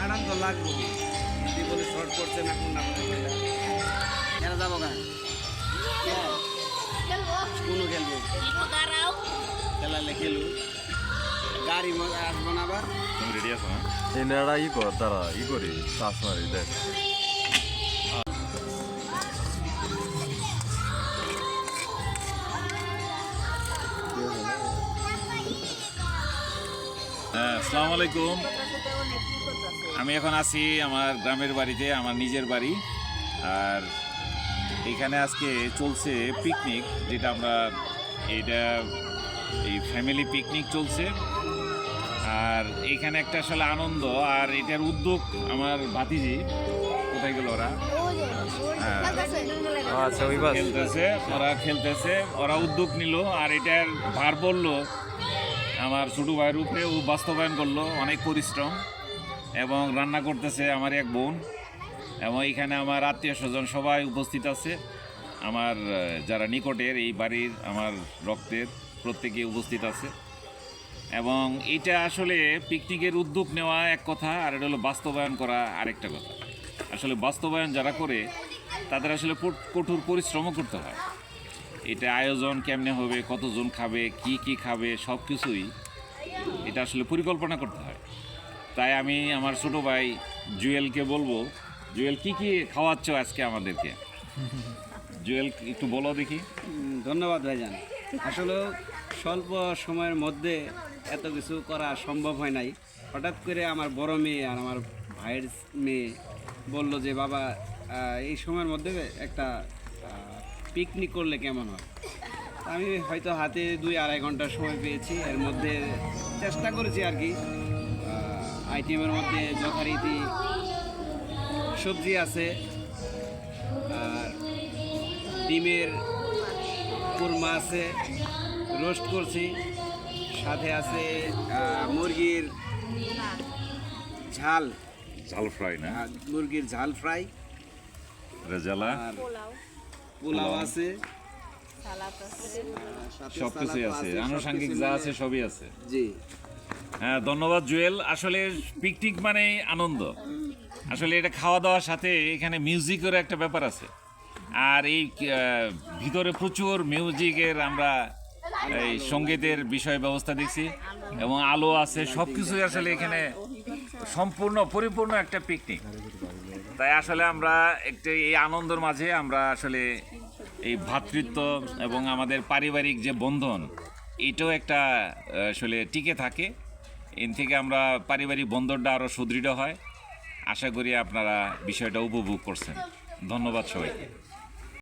আরাম তো লাগবো। যদি বলে শর্ট করছে না কোন না কেন যাব গা কোনো খেলব? খেলালে খেলু গাড়ি আসব না আবার? তুমি রেডি আছো না এই নেড়া ই কর তারা ই করি চাষ মারি দেখ। আসসালামু আলাইকুম। আমি এখন আছি আমার গ্রামের বাড়িতে আমার নিজের বাড়ি। আর এখানে আজকে চলছে পিকনিক যেটা আমরা এটা এই ফ্যামিলি পিকনিক চলছে। আর এখানে একটা আসলে আনন্দ আর এটার উদ্যোগ আমার ভাতিজি। কোথায় গেল ওরা? হ্যাঁ। আচ্ছা খেলতেছে ওরা খেলতেছে ওরা উদ্যোগ নিল আর এটার ভার বলল আমার ছোটো ভাইয়ের উপরে ও বাস্তবায়ন করল, অনেক পরিশ্রম এবং রান্না করতেছে আমার এক বোন এবং এখানে আমার আত্মীয় স্বজন সবাই উপস্থিত আছে। আমার যারা নিকটের এই বাড়ির আমার রক্তের প্রত্যেকে উপস্থিত আছে। এবং এটা আসলে পিকনিকের উদ্যোগ নেওয়া এক কথা, আর এটা হলো বাস্তবায়ন করা আরেকটা কথা। আসলে বাস্তবায়ন যারা করে, তাদের আসলে কঠোর পরিশ্রমও করতে হয়। এটা আয়োজন কেমনে হবে, কতজন খাবে, কি কি খাবে সব কিছুই এটা আসলে পরিকল্পনা করতে হয়। তাই আমি আমার ছোট ভাই জুয়েলকে বলব, জুয়েল কি কি খাওয়াচ্ছ আজকে আমাদেরকে? জুয়েল, একটু বলো দেখি। ধন্যবাদ ভাইজান। আসলে স্বল্প সময়ের মধ্যে এত কিছু করা সম্ভব হয় নাই। হঠাৎ করে আমার বড় মেয়ে আর আমার ভাইয়ের মেয়ে বলল যে, বাবা এই সময়ের মধ্যে একটা পিকনিক করলে কেমন হয়? আমি হয়তো হাতে দুই আড়াই ঘণ্টা সময় পেয়েছি এর মধ্যে চেষ্টা করেছি আর কি। আইটেমের মধ্যে যথারীতি সবজি আছে আর ডিমের কুরমা আছে রোস্ট করছি। সাথে আছে মুরগির ঝাল। ঝাল ফ্রাই না? মুরগির ঝাল ফ্রাই। রেজালা? আর পোলাও আছে। সব কিছুই আছে। আনুষঙ্গিক যা আছে সবই আছে। জি। হ্যাঁ ধন্যবাদ জুয়েল। আসলে পিকনিক মানে আনন্দ। আসলে এটা খাওয়া দাওয়ার সাথে এখানে মিউজিকের একটা ব্যাপার আছে। আর এই আহ, ভিতরে প্রচুর মিউজিকের আমরা এই সঙ্গীতের বিষয় ব্যবস্থা দেখছি এবং আলো আছে। সব কিছুই আসলে এখানে সম্পূর্ণ পরিপূর্ণ একটা পিকনিক। তাই আসলে আমরা একটি এই আনন্দের মাঝে আমরা আসলে এই ভ্রাতৃত্ব এবং আমাদের পারিবারিক যে বন্ধন, এটাও একটা, আসলে টিকে থাকে। এর থেকে আমরা পারিবারিক বন্ধনটা আরও সুদৃঢ় হয়। আশা করি আপনারা বিষয়টা উপভোগ করছেন। ধন্যবাদ সবাইকে।